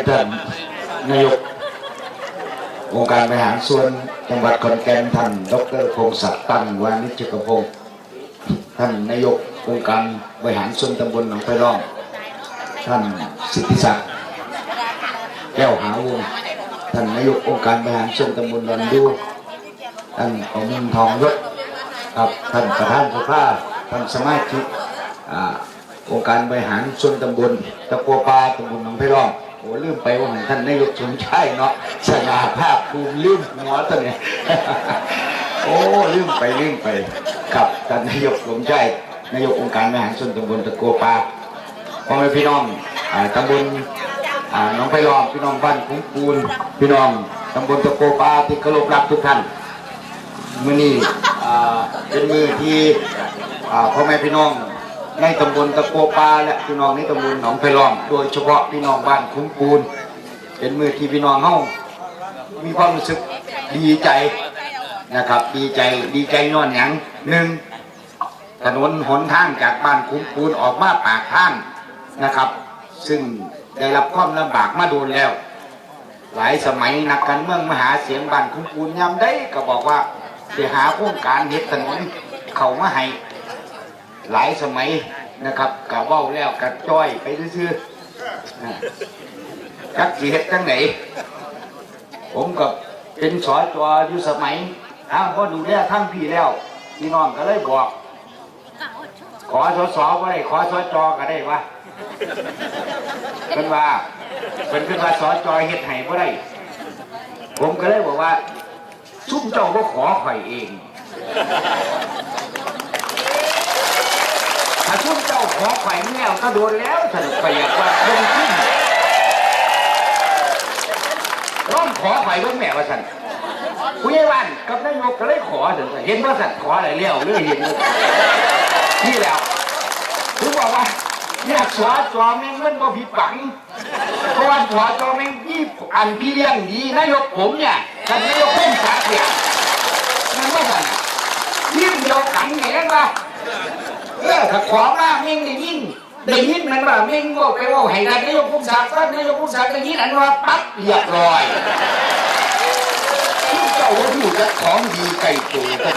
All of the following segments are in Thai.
ยนท่านนายกองค์การบริหารส่วนจังหวัดขอนแก่นท่านดรพงศักดิ์ตั้งวานิชกพงศ์ท่านนายกองค์การบริหารส่วนตำบลหนองไผ่ร่อง ท่านสิทธิศักดิ์แก้วหาวงท่านนายกองค์การบริหารส่วนตำบลดอนดูท่านอมินทองยศครับท่านประธานสภาท่านสมาชิกอ่าองค์การบริหารส่วนตำบลตะกัวปลาตำบลหนองไผ่ร่อง โอ้ลืมไปว่าท่านนายกสมชายเนาะสง่าภาพภูมิลืมหัวตัวเนี่ยโอ้ลืมไปลืมไปครับท่านนายกสมชายนายกองค์การบริหารส่วนตำบลตะโกปลาพ่อแม่พี่น้องตำบลน้องไผ่ล้อมพี่น้องบ้านคุ้งปูนพี่น้องตำบลตะโกปาที่เคารพรักทุกท่านมื้อนี้อ่เป็นมือที่พ่อแม่พี่น้อง ในตำบลตะโกปาและพี่น้องในตำบลหนองไผ่ล้อมโดยเฉพาะพี่น้องบ้านคุ้งปูน เป็นมือที่พี่น้องเฮามีความรู้สึกดีใจนะครับ ดีใจดีใจย้อนหยังหนึ่งถนนหนทางจากบ้านคุ้มปูนออกมาปากทางนะครับ ซึ่งได้รับความลำบากมาโดนแล้ว หลายสมัยนักการเมืองมหาเสียงบ้านคุ้มปูนยำได้ก็บอกว่าจะหาโครงการเฮ็ดถนนเขามาให้ หลายสมัยนะครับกะเว้าแล้วกะจ้อยไปซื่อๆนะจักสิเฮ็ดจังไหนผมกับเป็นสอจออยู่สมัยทางพ่อดูแลทั้งพี่แล้วพี่น้องก็เลยบอก ขอสอสก็ได้ขอสอจอก็ได้วะเป็นว่าเป็นเป็นว่าสอจอเฮ็ดให้ก็ได้ ผมก็เลยบอกว่า ซุ่มเจ้าก็ขอข่อยเอง ขอข่อไม่แล้วก็โดนแล้วสนุกไปอยากว่าลงขึ้นร้องขอไข่อยเบิ่งแม่ว่าสันผู้ใหญ่บ้านกับนายกก็เลยขอถึงเห็นว่าสันขออะไรเลี้ยวเรื่องเห็นนี่แล้วถึงบอกว่าอยากสวจอแม่งมันบ่ผิดฝังเพราะว่าสวจอแม่งยี่อันพี่เลี้ยงดีนายกผมเนี่ยท่านนายกพุ่มสักเนี่ยมันไม่ทันยิ้มเดียวกังกันว่า เออถ้าขอมาแม่งได้ยินได้ยินมันว่าแม่งบอกไปว่าให้ท่านนายกพุ่มสักดิ์ท่านายกพุ่มสักได้ยินอันว่าปั๊บเรียบร้อยที่เจ้าว่าผู้จะของดีไก่ตัวท่าน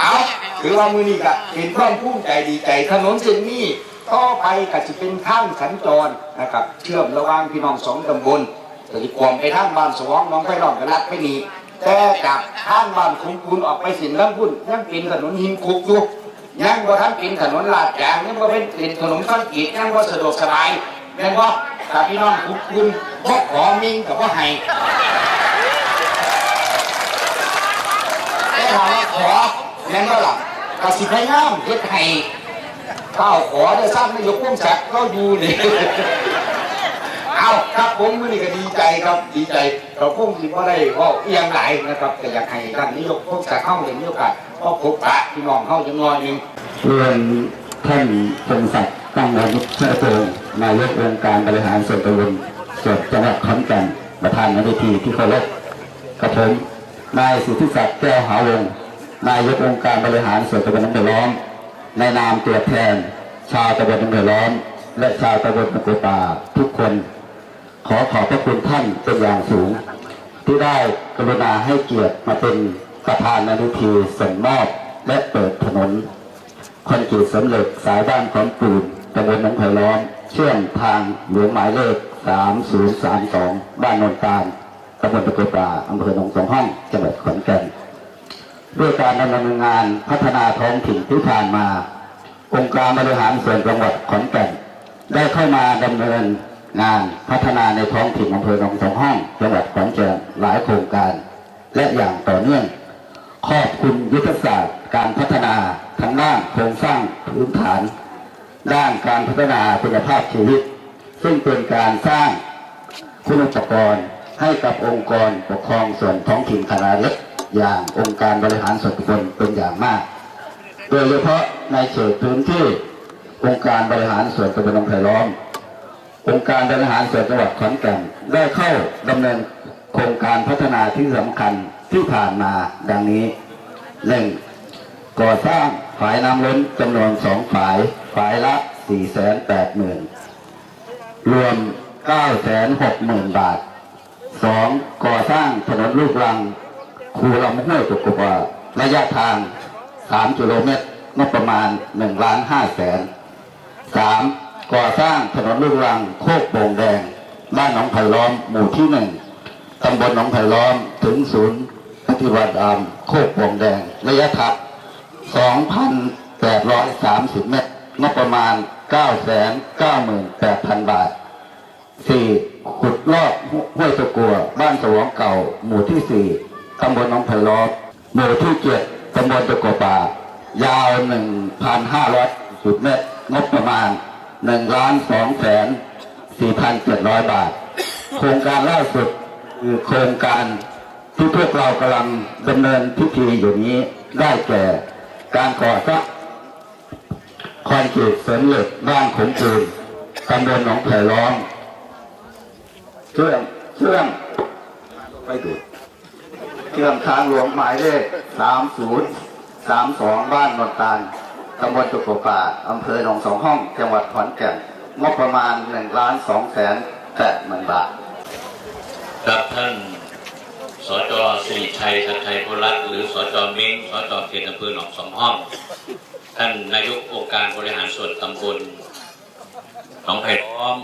เอาถือว่ามือนี้ก็เป็นความภูมิใจดีใจถนนเส้นนี้ต่อไปก็จะเป็นทางสัญจรนะครับ เชื่อมระหว่างพี่น้องสองตำบลจะติควมไปทางบ้านสวองน้องไฟรองกันลัดไปนีแต่จากทางบ้านคุ้มคูนออกไปสินลำพุ่นยังเป็นถนนหินคุกอยู่ ยังว่าท่านกินถนนลาดยางยังว่าเป็นเป็นถนนคอนกรีตยังว่าสะดวกสบายแม่นบ่ถ้าพี่น้องคุ้มคูนบ่ขอมิงกับว่าให้ได้ถาว่าขอแม่นก็หลับกสิพยายามเฮ็ดให้ข้าวขอได้สร้างนายกพุ่มศักดิ์ก็อยู่นี่ เอาครับผมมื้อนี้ก็ดีใจครับดีใจเราคงสิบ่ได้เว้าเอียงหลายนะครับ แต่อยากให้ท่านนายกพุ่มศักดิ์เข้าได้มีโอกาสพบพบปะพี่น้องเข้าจังน้อยหนึงเรียนท่านพงศักดิ์ตั้งวานิชเชษฐ์นายกองค์การบริหารส่วนตำบลส่วนจังหวัดขอนแก่นประธานในพิธีที่เคารพกับผมนายสุทธิศักดิ์แก้วหาวงนายกองค์การบริหารส่วนตำบลน้ำเดือดร้อนในนามตัวแทน ชาวตำบลน้ำเดือดร้อนและชาวตำบลตะกุตาทุกคน ขอขอบพระคุณท่านเป็นอย่างสูง ที่ได้กรุณาให้เกียรติมาเป็นประธานในพิธีส่งมอบและเปิดถนนคอนกรีตสำเร็จสายบ้านของปูนตำบลหนองไผ่ล้อม เชื่อมทางหลวงหมายเลข 3032 บ้านโนนตาลตำบลตะกุตาอำเภอหนองสองห้องจังหวัดขอนแก่นด้วยการดำเนินงานพัฒนาท้องถิ่นที่ผ่านมา องค์การบริหารส่วนจังหวัดขอนแก่น ได้เข้ามาดำเนิน งานพัฒนาในท้องถิ่นอำเภอหนองสองห้องจังหวัดขอนแก่นหลายโครงการ และอย่างต่อเนื่องขอบคุณยุทธศาสตร์การพัฒนาทั้งด้านโครงสร้างพื้นฐาน ด้านการพัฒนาคุณภาพชีวิต ซึ่งเป็นการสร้างคุณอุปกรณ์ให้กับองค์กรปกครองส่วนท้องถิ่นขนาดเล็กอย่างองค์การบริหารส่วนตำบลเป็นอย่างมาก โดยเฉพาะในเขตพื้นที่องค์การบริหารส่วนตำบลหนองไผ่ล้อม องค์การบริหารส่วนจังหวัดขอนแก่นได้เข้าดำเนินโครงการพัฒนาที่สำคัญที่ผ่านมาดังนี้หนึ่งก่อสร้างฝายน้ำล้นจำนวนสองฝายฝายละสี่แสนแปดหมื่นรวม 960,000 บาท 2. ก่อสร้างถนนลูกรัง คูลำห้วยตุกกวาระยะทาง 3 กิโลเมตร งบประมาณ1ล้าน5แสน 3. ก่อสร้างถนนลูกรังโคกโป่งแดง บ้านหนองไผ่ล้อมหมู่ที่หนึ่งตำบลหนองไผ่ล้อมถึงศูนย์ปฏิบัติธรรมโคกโป่งแดง ระยะทาง2,830 เมตร งบประมาณ 998,000 บาท 4. ขุดลอกห้วยตะกัว บ้านสวงเก่า หมู่ที่ 4 ตำบลหนองไผ่ล้อมหมู่ที่ 7 ตำบลตะกัวป่ายาว 1,510เมตร งบประมาณ 1ล้าน2แสน4,700บาท โครงการล่าสุดคือโครงการที่พวกเรากำลังดำเนินพิธีอยู่นี้ได้แก่การก่อสร้างคอนกรีตเสริมเหล็กบ้านขมจูนตำบลหนองไผ่ล้อมเชื่อมเชื่อมไปดูเชื่อมทางหลวงหมายเลข3032บ้านนนตาล ตำบลตุกป่าอำเภอหนองสองห้อง จังหวัดขอนแก่น งบประมาณ1ล้าน2แสน8หมื่นบาทครับท่านสจสิริชัยชัดชัยโพลัตน์หรือสจเม้งสจเขตอำเภอหนองสองห้อง ท่านนายกองค์การบริหารส่วนตำบลหนองไผ่ล้อม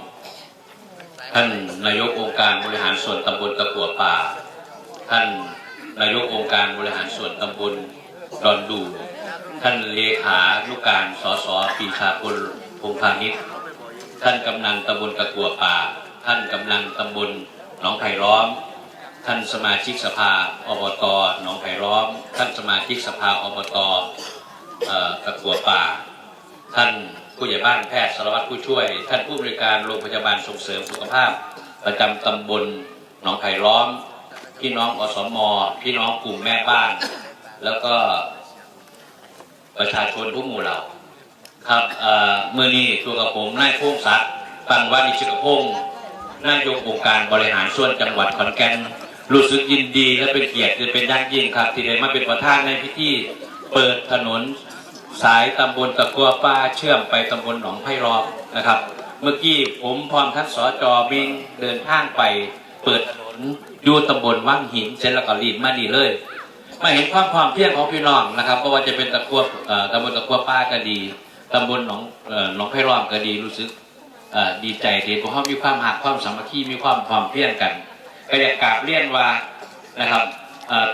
ท่านนายกองค์การบริหารส่วนตำบลตะกัวป่า ท่านนายกองค์การบริหารส่วนตำบลดอนดู ท่านเลขานุกการสสปีชาพลพงพาณิชย์ท่านกำนันตำบลตะกัวป่า ท่านกำนันตำบลหนองไผ่ล้อม ท่านสมาชิกสภาอบตหนองไผ่ล้อม ท่านสมาชิกสภาอบตเอ่อตะกัวป่า ท่านผู้ใหญ่บ้านแพทย์สารวัตรผู้ช่วย ท่านผู้บริการโรงพยาบาลส่งเสริมสุขภาพ ประจำตำบลหนองไผ่ล้อม พี่น้องอสมพี่น้องกลุ่มแม่บ้าน แล้วก็ ประชาชนทุกหมู่เหล่าครับเมื่อนี้ตัวกับผมนายพงศักดิ์ปังวานิชกพงศ์นายกองค์การบริหารส่วนจังหวัดขอนแก่นรู้สึกยินดีและเป็นเกียรติเป็นอย่างยิ่งครับ ที่ได้มาเป็นประธานในพิธีเปิดถนนสายตำบลตะกัวป้าเชื่อมไปตำบลหนองไผ่รอบนะครับ เมื่อกี้ผมพร้อมท่านสจบิงเดินทางไปเปิดถนนอยู่ตำบลว่างหินเสร็จแล้วก็รีบมาดีเลย มาเห็นความพร้อมเพียงของพี่น้องนะครับไม่ว่าจะเป็นตะกัวตำบลตะกัวป้าก็ดีตำบลหนองหนองไผ่ล้อมก็ดีรู้สึกดีใจที่พวกเขามีความหักความสามัคคีมีความพร้อมเพียงกันก็อยากกราบเรียนว่านะครับ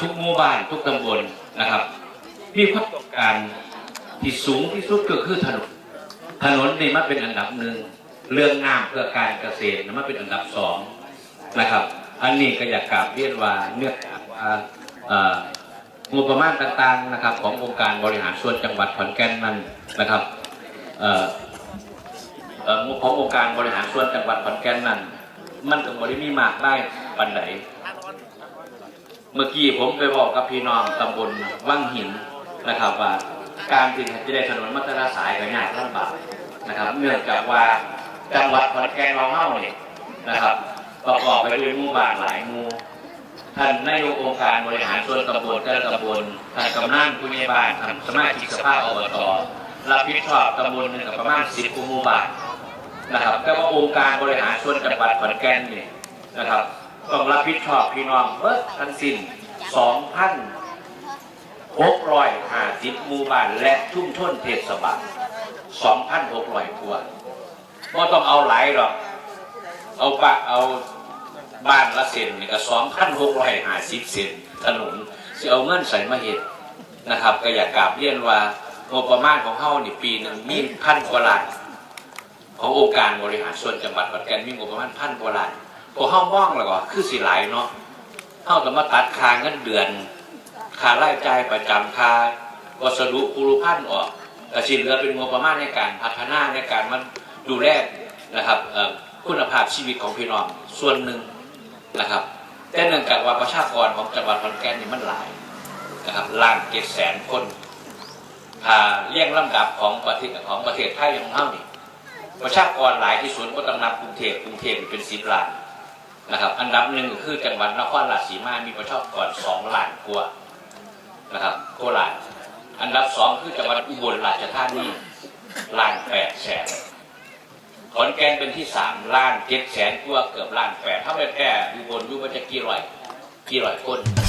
ทุกหมู่บ้านทุกตำบลนะครับ มีความต้องการที่สูงที่สุดก็คือถนนถนนนี่มันเป็นอันดับหนึ่งเรื่องงามเพื่อการเกษตรมันเป็นอันดับสองนะครับ อันนี้ก็อยากกราบเรียนว่าเนื่องจากว่าเอ่อ งบประมาณต่างๆนะครับ ขององค์การบริหารส่วนจังหวัดขอนแก่นนั้นนะครับเอ่อเอ่องบขององค์การบริหารส่วนจังหวัดขอนแก่นนั้น มันก็บริมีมากได้ปันไหนเมื่อกี้ผมไปบอกกับพี่น้องตำบลว่างหินนะครับว่าการที่จะได้ถนนมัตนาสายก็ยากลำบากนะครับเนื่องจากว่าจังหวัดขอนแก่นเราเฮาเนี่ยนะครับประกอบไปด้วยหมู่บ้านหลายหมู่ ท่านนายกองค์การบริหารส่วนตำบลแต่ละตำบลท่านกำนันผู้ใหญ่บ้านท่านสมาชิกสภาอบตรับผิดชอบตำบลหนึ่งกับประมาณสิบหมู่บ้านนะครับแต่ว่าองค์การบริหารส่วนจังหวัดขอนแก่นเนี่ยนะครับต้องรับผิดชอบพี่น้องเบิดทั้งสิ้นสองพันหกร้อยห้าสิบหมู่บ้านและชุมชนเทศบาลสองพันหกร้อยครัวก็ต้องเอาหลายหรอกเอาปะเอา บ้านละเซนนี่ก็สองพันหกร้อยห้าสิบเซนถนนสิเอาเงินใส่มาเหตุนะครับ ก็อยากกราบเรียนว่างบประมาณของเฮานี่ปีหนึ่งมีพันกว่าล้านขององค์การบริหารส่วนจังหวัดขอนแก่นมีงบประมาณพันกว่าล้านพวกเฮามองแล้วก็คือสิหลายเนาะเฮาต้องมาตัดค่าเงินเดือนค่ารายจ่ายประจำค่าวัสดุคุรุพันธ์ออกแต่สิ่งเหลือเป็นงบประมาณในการพัฒนาในการมันดูแลนะครับคุณภาพชีวิตของพี่น้องส่วนหนึ่ง นะครับแต่เนื่องจากว่าประชากรของจังหวัดขอนแก่นนี่มันหลายนะครับล้านเจ็ดแสนคนถ้าเรียงลำดับของประเทศของประเทศไทยของเฮานี่ประชากรหลายที่สุดก็ต้องนับกรุงเทพกรุงเทพเป็นสิบล้านนะครับ อันดับหนึ่งคือจังหวัดนครราชสีมามีประชากรสองล้านกว่านะครับโคราชอันดับสองคือจังหวัดอุบลราชธานีล้านแปดแสน ขอนแก่นเป็นที่สามล้านเจ็ดแสนกว่าเกือบล้านแปดถ้าไม่แพร่อยู่บนอยู่มันจะกี่ร้อยกี่ร้อยคน